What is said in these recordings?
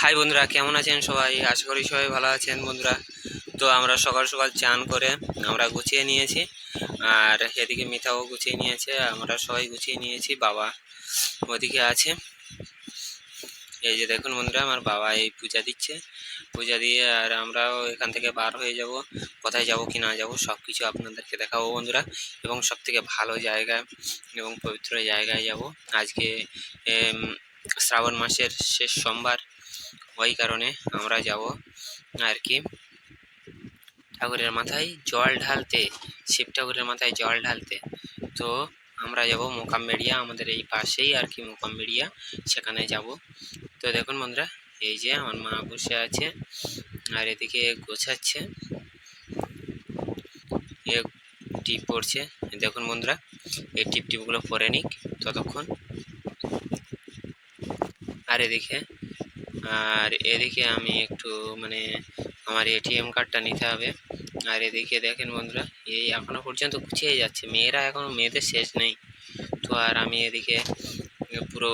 High বন্ধুরা, কেমন আছেন সবাই? আশা করি সবাই ভালো আছেন বন্ধুরা। তো আমরা সকাল সকাল চান করে আমরা গুছিয়ে নিয়েছি, আর এদিকে মিথাও গুছিয়ে নিয়েছে, আমরা সবাই গুছিয়ে নিয়েছি, বাবা ওদিকে আছে। এই যে দেখুন বন্ধুরা, আমার বাবা এই পূজা দিচ্ছে। পূজা দিয়ে আর আমরাও এখান থেকে বার হয়ে যাব, কোথায় যাব কি না যাব সব কিছু আপনাদেরকে দেখাবো বন্ধুরা। এবং সব থেকে ভালো জায়গা এবং পবিত্র জায়গায় যাব। আজকে শ্রাবণ মাসের শেষ সোমবার ওই কারণে আমরা যাব আর কি। ঠাকুরের মাথায় জল ঢালতে, শিব ঠাকুরের মাথায় জল ঢালতে। তো আমরা যাব মোকামবেড়িয়া আমাদের এই পাশেই আর কি মোকামবেড়িয়া সেখানে যাব। তো দেখুন বন্ধুরা, এই যে আমার মা বসে আছে আর এদিকে গোছাচ্ছে। এ টিপ পড়ছে। দেখুন বন্ধুরা, এই টিপ টিপগুলো পরে নিক ততক্ষণ। আর এদিকে আর এদিকে আমি একটু মানে আমার এটিএম কার্ডটা নিতে হবে। আর এদিকে দেখেন বন্ধুরা, এই এখনও পর্যন্ত গুছিয়ে যাচ্ছে। মেয়েরা এখনও মেয়েদের শেষ নেই। তো আর আমি এদিকে পুরো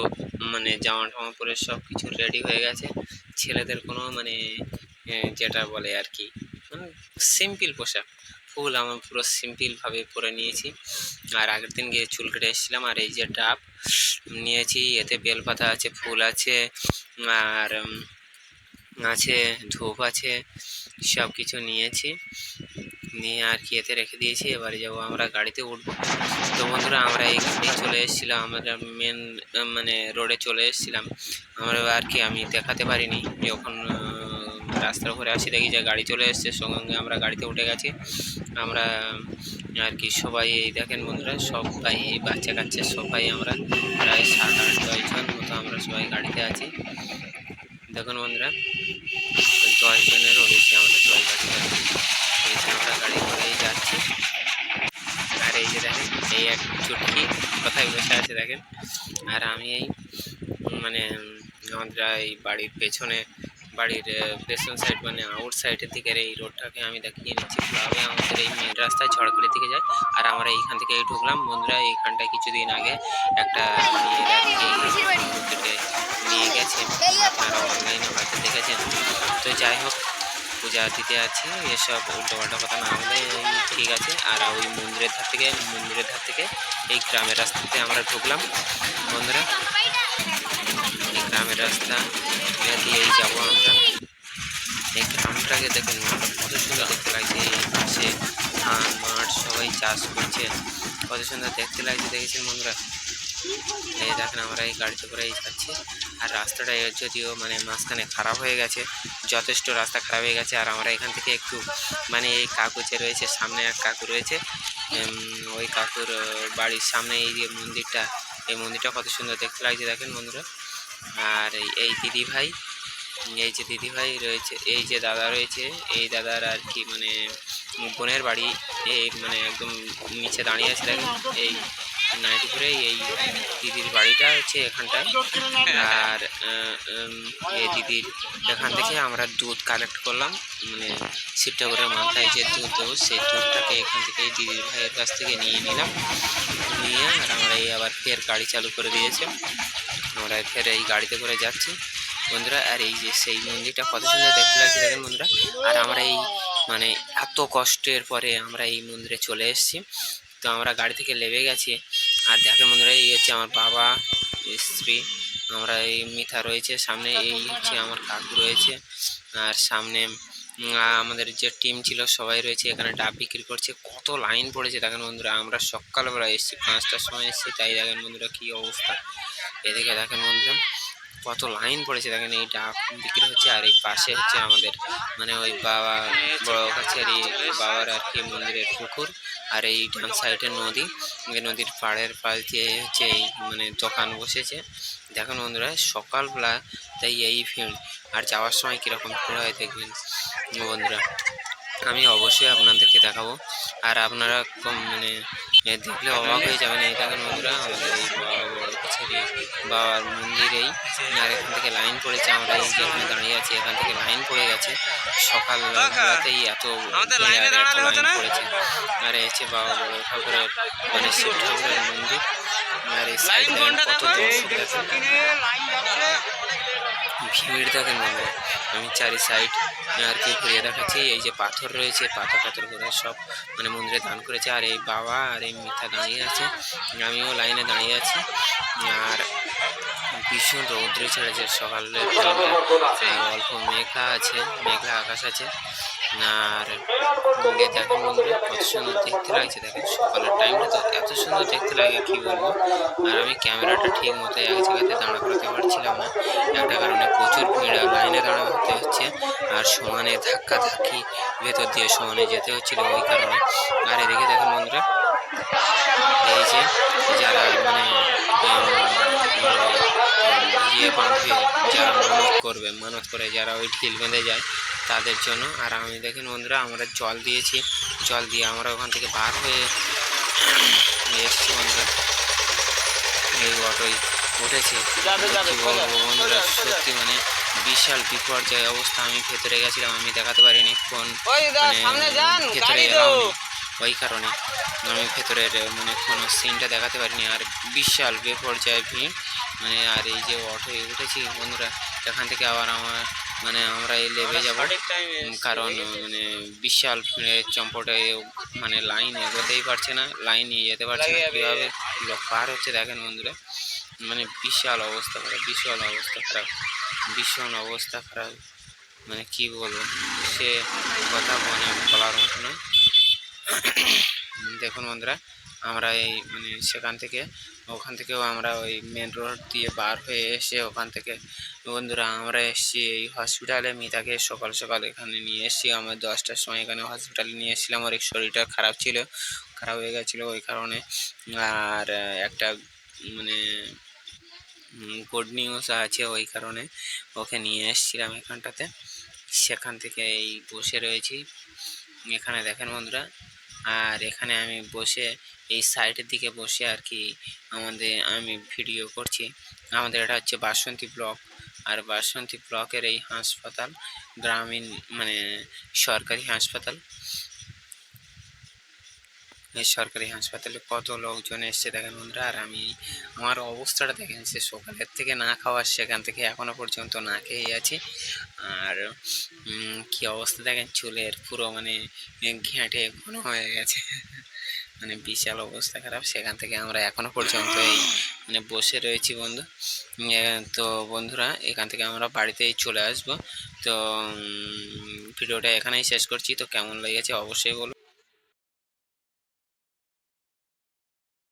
মানে জামা টামা পরে সব কিছু রেডি হয়ে গেছে। ছেলেদের কোনো মানে যেটা বলে আর কি মানে সিম্পল পোশাক। ফুল আমার পুরো সিম্পলভাবে পরে নিয়েছি। আর আগের দিন গিয়ে চুল কেটে এসেছিলাম, আর এই যে ডাব নিয়েছি, এতে বেলপাতা আছে, ফুল আছে, আর আছে, ধূপ আছে সব কিছু নিয়েছি। নিয়ে আর কি এতে রেখে দিয়েছি, এবারে যাব আমরা গাড়িতে উঠবো। তো বন্ধুরা, আমরা এই এইখানে চলে এসেছিলাম, আমরা মেন মানে রোডে চলে এসেছিলাম। আমরা আর কি, আমি দেখাতে পারিনি, যখন রাস্তার উপরে আসি দেখি যে গাড়ি চলে এসছে সঙ্গে আমরা গাড়িতে উঠে গেছি। আমরা, আর কি, সবাই এই দেখেন বন্ধুরা, সবাই এই বাচ্চা কাচ্চা, সবাই আমরা প্রায় সাত আট দশজন মতো আমরা সবাই গাড়িতে আছি। দেখুন বন্ধুরা দশ জনেরও বেশি আমরা সবাই আছি আমরা গাড়ি করেই যাচ্ছি। আর এই যে দেখেন, এই এক চুটকি কোথায় বসে আছে দেখেন। আর আমি এই মানে আমাদের এই বাড়ির পেছনে বাড়ির পেছন সাইড মানে আউট সাইডের দিকের এই রোডটাকে আমি দেখিয়ে নিচ্ছি কীভাবে আমাদের এই মেন রাস্তায় ঝড়খালি দিকে যায় আর আমরা এইখান থেকে ঢুকলাম। বন্ধুরা, এইখানটায় কিছুদিন আগে একটা নিয়ে গেছে। আপনারা অনলাইনে হয়তো দেখেছেন। তো যাই হোক, পূজা দিতে আছে। এসব উল্টোপাল্টা কথা না হলে ঠিক আছে। আর ওই মন্দিরের ধার থেকে, মন্দিরের ধার থেকে এই গ্রামের রাস্তাতে আমরা ঢুকলাম। বন্ধুরা, এই গ্রামের রাস্তা দিয়েই যাব আমরা। এই গ্রামটাকে দেখেন কত সুন্দর দেখতে লাগছে এই পাশে। ধান, মাঠ সবাই চাষ করছে। কত সুন্দর দেখতে লাগছে, দেখেছেন বন্ধুরা? এই দেখেন, আমরা এই গাড়িতে করেই যাচ্ছি। আর রাস্তাটা যদিও মানে মাঝখানে খারাপ হয়ে গেছে, যথেষ্ট রাস্তা খারাপ হয়ে গেছে। আর আমরা এখান থেকে একটু মানে এই কাকু যে রয়েছে, সামনে এক কাকু রয়েছে। ওই কাকুর বাড়ির সামনে এই যে মন্দিরটা, এই মন্দিরটা কত সুন্দর দেখতে লাগছে, দেখেন বন্ধুরা? আর এই- দিদি ভাই এই যে দিদি ভাই রয়েছে, এই যে দাদা রয়েছে, এই দাদার আর কি মানে বোনের বাড়ি, এই মানে একদম নিচে দাঁড়িয়ে আছে এই নাইটিপুরে এই দিদির বাড়িটা হচ্ছে এখানটায়। আর এই দিদির এখান থেকে আমরা দুধ কালেক্ট করলাম। মানে শিব ঠাকুরের মাথায় যে দুধ দেবো, সেই দুধটাকে এখান থেকে দিদির ভাইয়ের কাছ থেকে নিয়ে নিলাম। নিয়ে আর আমরা এই আবার ফের গাড়ি চালু করে দিয়েছে। আমরা ফের এই গাড়িতে করে যাচ্ছি। বন্ধুরা, আর এই যে সেই মন্দিরটা কত সুন্দর দেখতে লাগছে দেখেন বন্ধুরা? আর আমরা এই মানে এত কষ্টের পরে আমরা এই মন্দিরে চলে এসেছি। তো আমরা গাড়ি থেকে নেমে গেছি। আর দেখেন বন্ধুরা, এই হচ্ছে আমার বাবা স্ত্রী, আমরা এই মিথা রয়েছে, সামনে এই হচ্ছে আমার কাকু রয়েছে, আর সামনে আমাদের যে টিম ছিল, সবাই রয়েছে, এখানে ডাব বিক্রি করছে, কত লাইন পড়েছে, দেখেন বন্ধুরা, আমরা সকালবেলা এসেছি, পাঁচটার সময় এসেছি, তাই দেখেন বন্ধুরা কী অবস্থা, এদিকে দেখেন বন্ধুরা, কত লাইন পড়েছে, দেখেন এই ডাব বিক্রি হচ্ছে, আর এই পাশে হচ্ছে আমাদের মানে ওই বাবা বড় কাছের বাবার আর কি মন্দিরের পুকুর আর এই ডান সাইডে নদী। নদীর পাড়ের পাশ দিয়ে হচ্ছে এই মানে দোকান বসেছে। দেখুন বন্ধুরা, সকালবেলা তাই এই ভিড় আর যাওয়ার সময় কীরকম ভিড় হয় দেখবেন বন্ধুরা। আমি অবশ্যই আপনাদেরকে দেখাবো। আর আপনারা মানে দেখলে অবাক হয়ে যাবেন। এই দেখেন বন্ধুরা, আমাদের এই বাবার মন্দিরেই। আর এখান থেকে লাইন পড়েছে আমরা এই যে এখানে দাঁড়িয়ে আছি এখান থেকে লাইন পড়ে গেছে। সকাল বেলাতেই এত লাইন পড়েছে আর হচ্ছে বাবা বড় ঠাকুরের মানে শিব ঠাকুরের মন্দির। আর এই সাইড কত দর্শক ভিড় দেখেন বন্ধুরা আমি চারি সাইড আর কি ঘুরিয়ে দেখাচ্ছি। এই যে পাথর রয়েছে পাথর টাথর করে সব মানে মন্দিরে দান করেছে। আর এই বাবা আর এই মিথ্যা দাঁড়িয়ে আছে। আমিও লাইনে দাঁড়িয়ে আছি। আর ভীষণ রৌদ্র ছেড়েছে সকালের অল্প মেঘলা আছে মেঘলা আকাশ আছে। আর দেখেন বন্ধুরা কত সুন্দর দেখতে লাগছে। দেখেন সকালের টাইমটা তো এত সুন্দর দেখতে লাগে কি বলব? আর আমি ক্যামেরাটা ঠিক মতো এক জায়গাতে দাঁড়া করতে পারছিলাম না। একটা কারণে প্রচুর ভিড় আর লাইনে দাঁড়াতে হচ্ছে। আর সমানে ধাক্কা ধাক্কি ভেতর দিয়ে সমানে যেতে হচ্ছিল ওই কারণে। আর এদিকে দেখেন বন্ধুরা এই যে যারা মানে বাঁধবে যারা মানত করবে মানত করে যারা ওই ঢিল বেঁধে যায় তাদের জন্য। আর আমি দেখেন বন্ধুরা আমরা জল দিয়েছি। জল দিয়ে আমরা ওখান থেকে বার হয়ে এসছি বন্ধুরা। এই অটোয় উঠেছে। বন্ধুরা সত্যি মানে বিশাল বিপর্যয় অবস্থা। আমি ভেতরে গেছিলাম আমি দেখাতে পারিনি ফোন দাদা মানে ভেতরে এলাম ওই কারণে আমি ভেতরের মানে কোনো সিনটা দেখাতে পারিনি। আর বিশাল বিপর্যয় ভিড়। মানে আর এই যে অটোয় উঠেছি বন্ধুরা এখান থেকে আবার আমার মানে আমরা এই লেভে যাব। কারণ মানে বিশাল ভিড়ের চম্পটে মানে লাইন এগোতেই পারছে না লাইন নিয়ে যেতে পারছে না। কীভাবে লোক পার হচ্ছে দেখেন বন্ধুরা মানে বিশাল অবস্থা খারাপ বিশাল অবস্থা খারাপ ভীষণ অবস্থা খারাপ। মানে কি বলব সে কথা মানে বলার মতো না। দেখুন বন্ধুরা আমরা এই মানে সেখান থেকে, ওখান থেকেও আমরা ওই মেন রোড দিয়ে বার হয়ে এসে ওখান থেকে, বন্ধুরা আমরা এসেছি এই হসপিটালে মিতাকে সকাল সকাল এখানে নিয়ে এসেছি, আমরা দশটার সময় এখানে হসপিটালে নিয়ে এসেছিলাম, ওর শরীরটা খারাপ ছিল, খারাপ হয়ে গেছিল ওই কারণে, আর একটা মানে গুড নিউজ আছে ওই কারণে, ওকে নিয়ে এসেছিলাম এখানটাতে, সেখান থেকে এই বসে রয়েছি, এখানে দেখেন বন্ধুরা, আর এখানে আমি বসে এই সাইডের দিকে বসে আর কি আমাদের আমি ভিডিও করছি। আমাদের এটা হচ্ছে বাসন্তী ব্লক। আর বাসন্তী ব্লকের এই হাসপাতাল গ্রামীণ মানে সরকারি হাসপাতাল। এই সরকারি হাসপাতালে কত লোকজন এসছে দেখেন বন্ধুরা, আর আমি আমার অবস্থাটা দেখেন, সে সকালের থেকে না খাওয়ার সেখান থেকে এখনও পর্যন্ত না খেয়ে আছি। আর কি অবস্থা দেখেন, চুলের পুরো মানে ঘেঁটে ঘন হয়ে গেছে। মানে বিশাল অবস্থা খারাপ। সেখান থেকে আমরা এখনও পর্যন্ত এই মানে বসে রয়েছি বন্ধু। তো বন্ধুরা, এখান থেকে আমরা বাড়িতেই চলে আসব। তো ভিডিওটা এখানেই শেষ করছি। তো কেমন লেগেছে অবশ্যই বলুন।